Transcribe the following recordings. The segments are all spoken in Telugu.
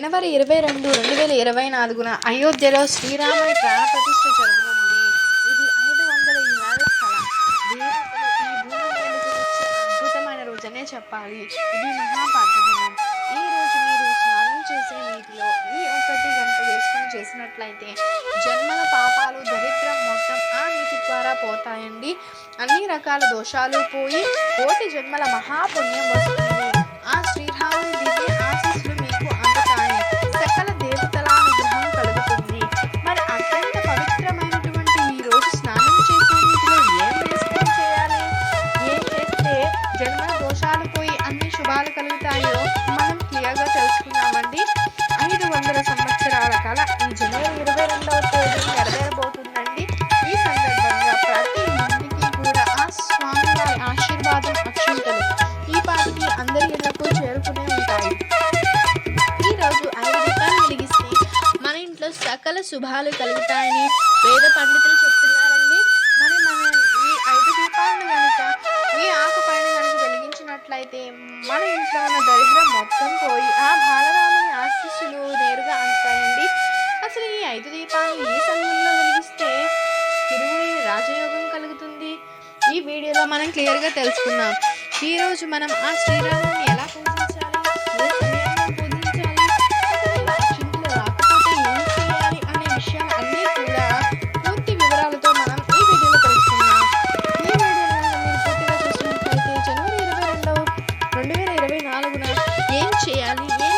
జనవరి ఇరవై రెండు రెండు వేల ఇరవై నాలుగున అయోధ్యలో శ్రీరాముని ప్రాణ ప్రతిష్ట జరుగుతుంది ఇది ఐదు వందల ఏళ్ళ కళ. అద్భుతమైన రోజనే చెప్పాలి. ఇది మహాపార్వదినం ఈ రోజు మీరు స్నానం చేసే నీటిలో ఈ ఒకటి గంట వేసుకుని చేసినట్లయితే జన్మల పాపాలు దరిద్రం మొత్తం ఆ నీటి ద్వారా పోతాయండి. అన్ని రకాల దోషాలు పోయి కోటి జన్మల మహాపుణ్యం వస్తుంది శుభాలు కలుగుతాయని వేద పండితులు చెప్తున్నారండి. మరి మనం ఈ ఐదు దీపాలను కనుక ఈ ఆకు పైన కనుక వెలిగించినట్లయితే మన ఇంట్లో ఉన్న దరిద్రం మొత్తం పోయి ఆ బాలరాముని ఆశీస్సులు నేరుగా అందుతాయండి. అసలు ఈ ఐదు దీపాలను ఏ సమయంలో వెలిగిస్తే తిరుగుని రాజయోగం కలుగుతుంది? ఈ వీడియోలో మనం క్లియర్గా తెలుసుకున్నాం ఈరోజు మనం ఆ శ్రీరామ Yeah.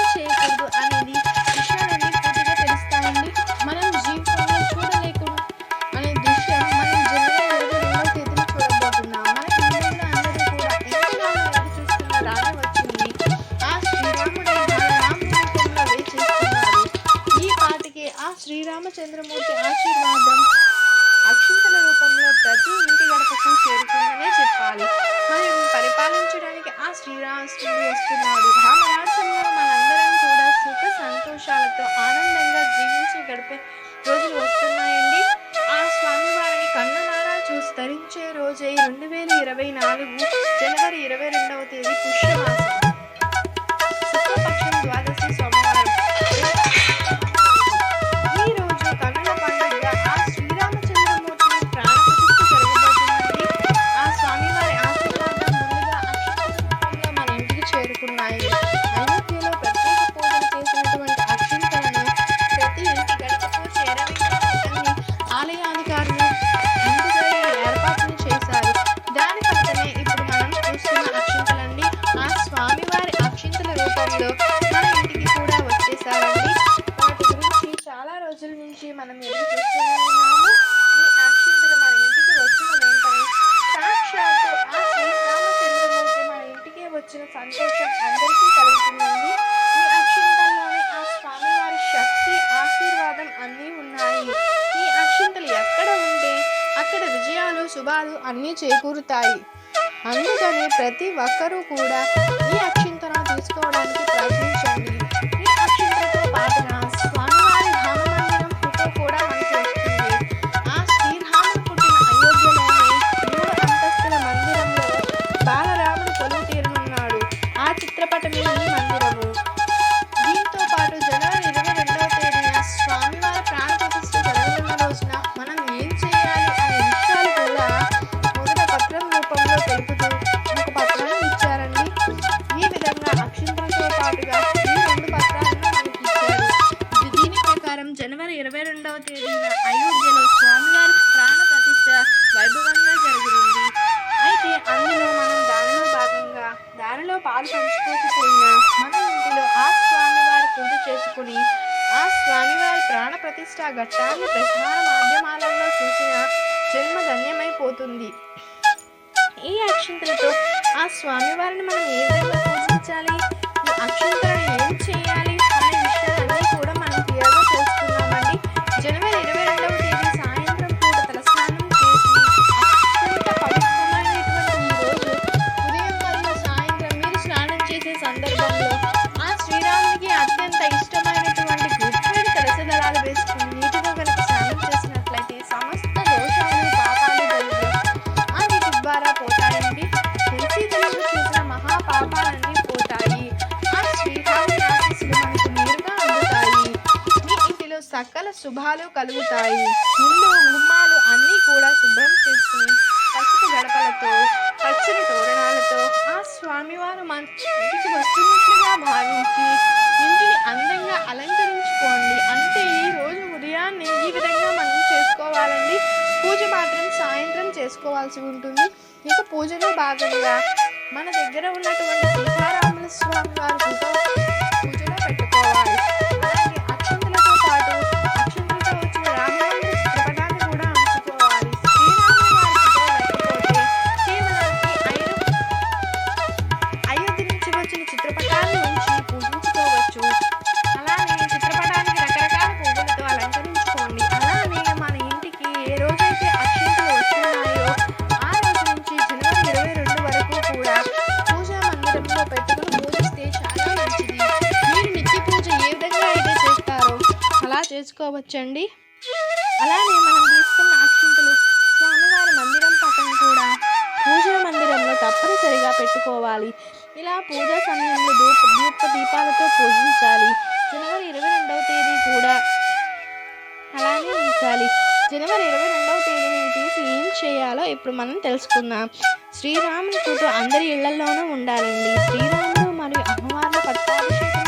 ధరించే రోజై రెండు వేల ఇరవై నాలుగు జనవరి ఇరవై రెండవ తేదీ పుష్యమాసం. శుక్లపక్షం ద్వాదశి సోమ చేకూరుతాయి. అందుకని ప్రతి ఒక్కరూ కూడా ఈ జనవరి ఇరవై రెండవ తేదీన అయోధ్యలో స్వామివారి ప్రాణ ప్రతిష్ట వైభవంగా జరిగింది. అయితే అందులో మనం దానిలో భాగంగా దానిలో పాలు పంచుకోకపోయినా మన ఇంటిలో ఆ స్వామివారి పూజ చేసుకుని ఆ స్వామివారి ప్రాణ ప్రతిష్ట ఘట్టాన్ని ప్రసార మాధ్యమాలలో చూసిన జన్మ ధన్యమైపోతుంది. ఈ అక్షంతలతో ఆ స్వామివారిని మనం ఏ విధంగా పూజించాలి? ఈ అక్షంతలను ఏం చేయాలి? శుభాలు కలుగుతాయి. ముందు గుమ్మాలు అన్నీ కూడా శుభ్రం చేసుకుని పసుపు గడపలతో పచ్చని తోరణాలతో ఆ స్వామివారు మన ఇంటికి వస్తున్నట్లుగా భావించి ఇంటిని అందంగా అలంకరించుకోండి. అంటే ఈ రోజు ఉదయాన్నే ఈ విధంగా మనం చేసుకోవాలండి. పూజ మాత్రం సాయంత్రం చేసుకోవాల్సి ఉంటుంది. ఇక పూజలో భాగంగా మన దగ్గర ఉన్నటువంటి సీతారాముల స్వామి వారి తీసుకోవచ్చండి? అలానే మనం తీసుకున్న అక్షింతలు స్వామివారి మందిరం పక్కన కూడా పూజ మందిరంలో తప్పనిసరిగా పెట్టుకోవాలి. ఇలా పూజా సమయంలో ధూప ధూప దీపాలతో పూజించాలి. జనవరి ఇరవై రెండవ తేదీ కూడా అలానే ఉంచాలి. జనవరి ఇరవై రెండవ తేదీని తీసి ఏం చేయాలో ఇప్పుడు మనం తెలుసుకుందాం. శ్రీరాముని ఫోటో అందరి ఇళ్ళలోనూ ఉండాలండి. శ్రీరాముడు మరియు అమ్మవార్ల పట్టాభిషేకం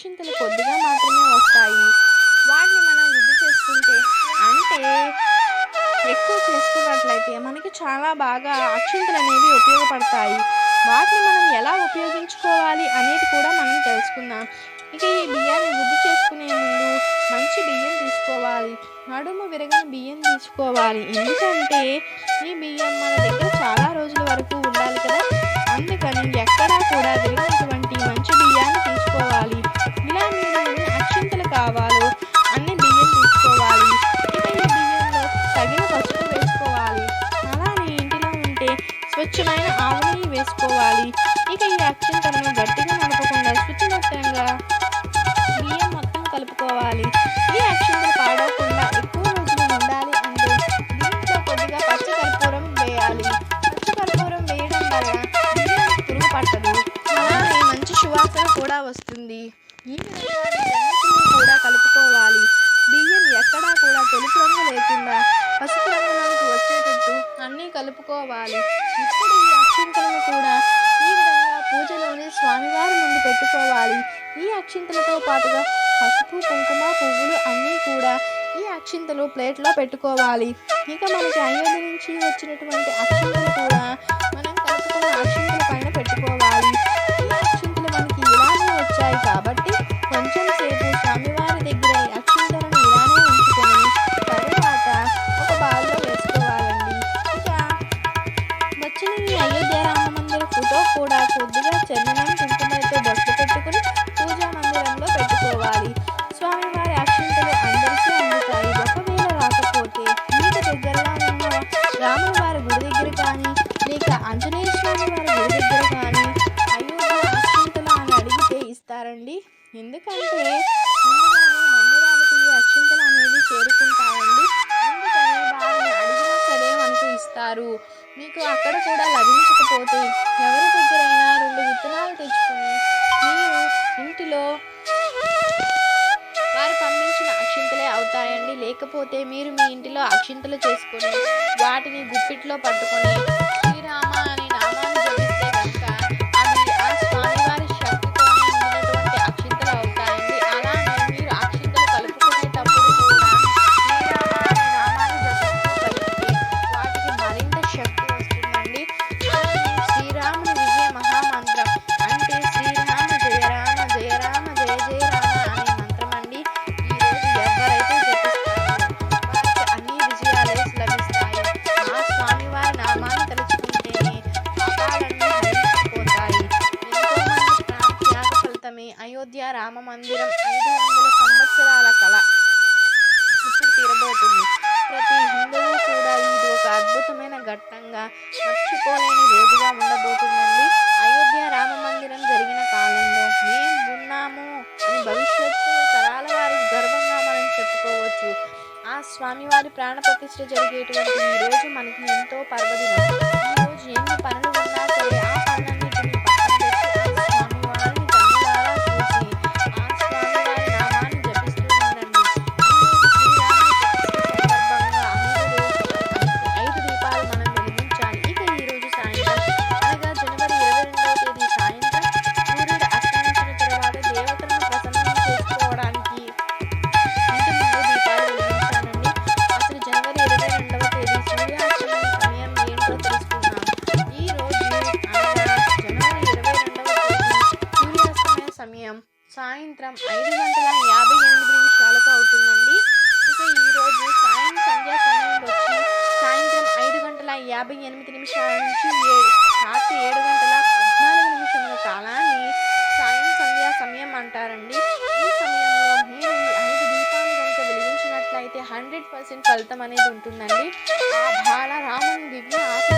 అక్షింతలు కొద్దిగా మాత్రమే వస్తాయి. వాటిని మనం వృద్ధి చేసుకుంటే అంటే ఎక్కువ చేసుకున్నట్లయితే మనకి చాలా బాగా అక్షింతలు అనేవి ఉపయోగపడతాయి. వాటిని మనం ఎలా ఉపయోగించుకోవాలి అనేది కూడా మనం తెలుసుకుందాం. ఇక ఈ బియ్యాన్ని వృద్ధి చేసుకునే ముందు మంచి బియ్యం తీసుకోవాలి. నడుము విరగని బియ్యం తీసుకోవాలి. ఎందుకంటే ఈ బియ్యం మన దగ్గర చాలా రోజుల వరకు ఉండాలి కదా. అందుకని ఎక్కడా కూడా విరిగినటువంటి వేసుకోవాలి ఇక ఈ అక్షింతలను గట్టిగా నడపకుండా శుచినట్టంగా బియ్యం మొత్తం కలుపుకోవాలి. ఈ యాక్షన్ పాడవకుండా ఎక్కువ రోజులు ఉండాలి అంటే దీంట్లో కొద్దిగా పచ్చకర్పూరం వేయాలి. పచ్చకర్పూరం వేయడం వల్ల బియ్యం పురుగు పట్టదు. అలానే మంచి సువాసన కూడా వస్తుంది. ఈ విధంగా కూడా కలుపుకోవాలి. బియ్యం ఎక్కడా కూడా తెలుపు రంగు లేకుండా పసుపు రంగులోకి వచ్చేటట్టు అన్నీ కలుపుకోవాలి. పెట్టుకోవాలి. ఈ అక్షింతలతో పాటుగా పసుపు కుంకుమ పువ్వులు అన్నీ కూడా ఈ అక్షింతలు ప్లేట్లో పెట్టుకోవాలి. ఇక మనకి అయోధ్య నుంచి వచ్చినటువంటి అక్షింతలు కూడా మనం కలుపుకున్న అక్షింతలు లభించకపోతే ఎవరి దగ్గరైనా రెండు విత్తనాలు తెచ్చుకొని మీరు ఇంటిలో వారు పంపించిన అక్షింతలే అవుతాయండి. లేకపోతే మీరు మీ ఇంటిలో అక్షింతలు చేసుకొని వాటిని గుప్పిట్లో పట్టుకొని ఆ స్వామివారి ప్రాణ ప్రతిష్ఠ జరిగేటువంటి రోజు మనకి ఎంతో పర్వదినం. రోజు ఎన్ని పనులు ఉన్నా సరే సాయంత్రం ఐదు గంటల యాభై ఎనిమిది నిమిషాలకు అవుతుందండి. ఇక ఈరోజు సాయం సంధ్యా సమయంలో వచ్చి సాయంత్రం ఐదు గంటల యాభై ఎనిమిది నిమిషాల నుంచి రాత్రి ఏడు గంటల పద్నాలుగు నిమిషముల కాలాన్ని సాయం సంధ్యా సమయం అంటారండి. ఈ సమయంలో మీరు ఐదు దీపాలు కనుక వెలిగించినట్లయితే హండ్రెడ్ పర్సెంట్ ఫలితం అనేది ఉంటుందండి. ఆ బాలరాముని దివ్య ఆశ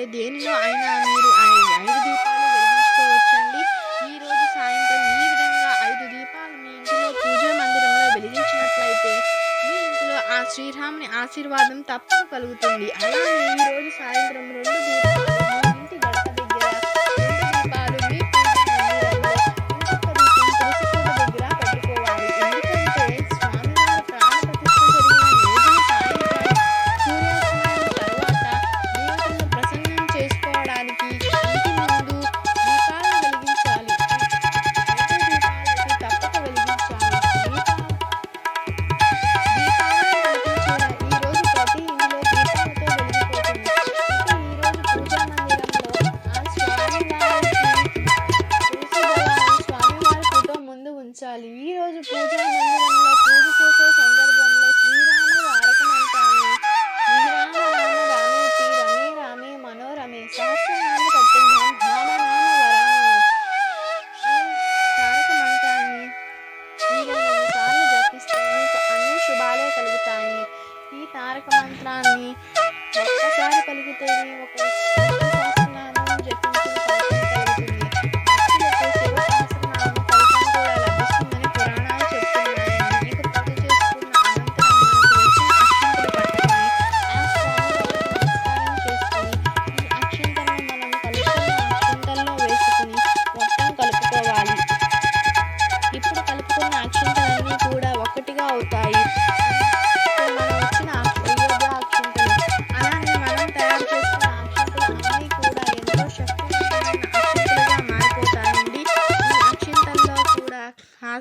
సరే దేనిలో అయినా మీరు ఐదు దీపాలు వెలిగించుకోవచ్చండి. ఈ రోజు సాయంత్రం ఈ విధంగా ఐదు దీపాలు మీ ఇంటిలో పూజా మందిరంలో వెలిగించినట్లయితే మీ ఇంట్లో ఆ శ్రీరాముని ఆశీర్వాదం తప్పక కలుగుతుంది. అలాగే ఈ రోజు సాయంత్రం రెండు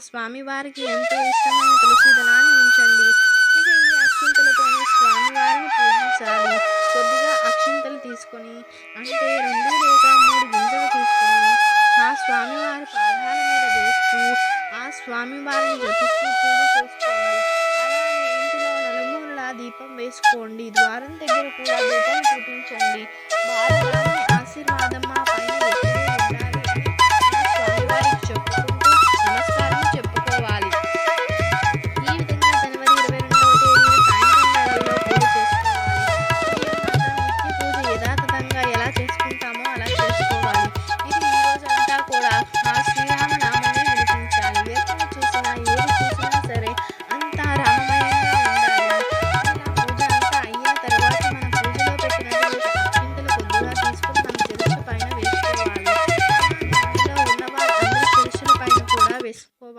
స్వామివారికి ఎంతో ఇష్టమైన తులసి దళాన్ని ఉంచండి. ఇక ఈ అక్షింతలతోనే స్వామివారిని పూజించాలి. కొద్దిగా అక్షింతలు తీసుకొని అంటే రెండు లేక మూడు గింజలు తీసుకొని ఆ స్వామివారి పాదాల మీద వేస్తూ ఆ స్వామివారిని జపిస్తూ పూజ చేసుకోండి అలానే దీపం వేసుకోండి. ద్వారం దగ్గర కూడా దీపం చూపించండి. ఆశీర్వాదం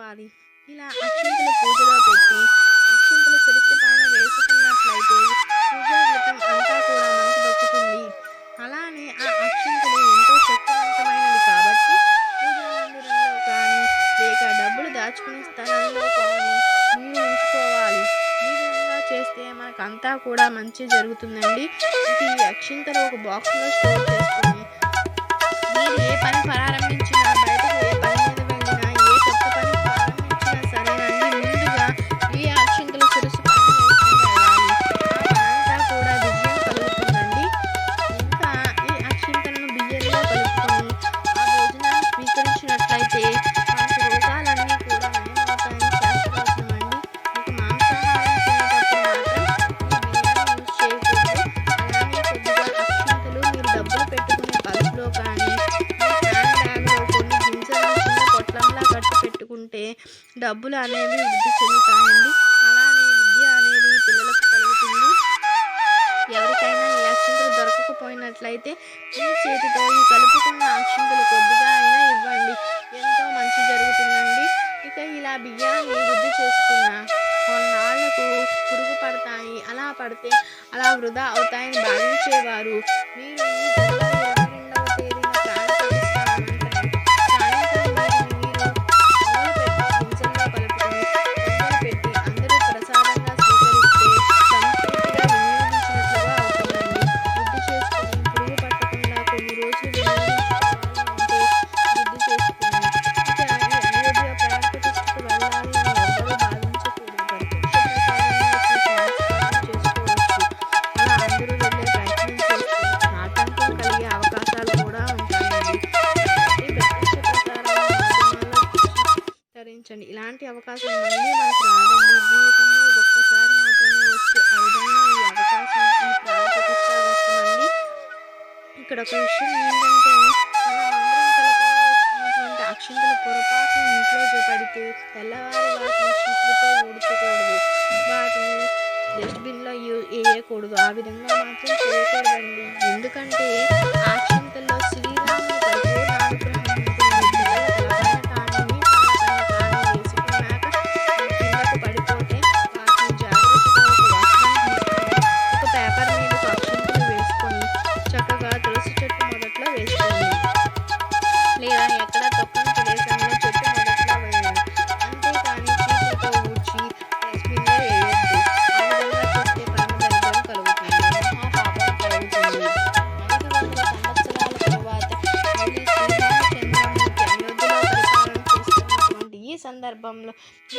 చేసుకోవాలి. ఇలా అక్షింతలు పూజలో పెట్టి అక్షింతలు చెరుకు పైన వేసుకున్నట్లయితే పూజా అంతా కూడా మనకు దొరుకుతుంది అలానే ఆ అక్షింతలు ఎంతో శక్తివంతమైనవి కాబట్టి పూజా మందిరంలో కానీ లేక డబ్బులు దాచుకునే స్థలంలో కానీ నీరు ఉంచుకోవాలి. ఈ విధంగా చేస్తే మనకు అంతా కూడా మంచి జరుగుతుందండి. ఇది అక్షింతలు ఒక బాక్స్లో స్టోర్ చేసుకుని మీరు ఏ పని ప్రారంభించినా డబ్బులు అనేవి వృద్ధి చెందుతాయండి. అలానే విద్య అనేది పిల్లలకు కలుగుతుంది. ఎవరికైనా ఈ అక్షంతలు దొరకకపోయినట్లయితే మీ చేతితో ఈ కలుపుకున్న అక్షంతలు కొద్దిగా అయినా ఇవ్వండి. ఎంతో మంచి జరుగుతుందండి. ఇక ఇలా బియ్యాన్ని వృద్ధి చేసుకున్న కొన్నాళ్ళకు పురుగు పడతాయి. అలా పడితే అలా వృధా అవుతాయని భావించేవారు. మీరు తెల్లవారి వాటిని ఊడ్చకూడదు వాటిని డస్ట్బిన్లో వేయకూడదు ఆ విధంగా మాత్రం చేయకూడదండి. ఎందుకంటే হলো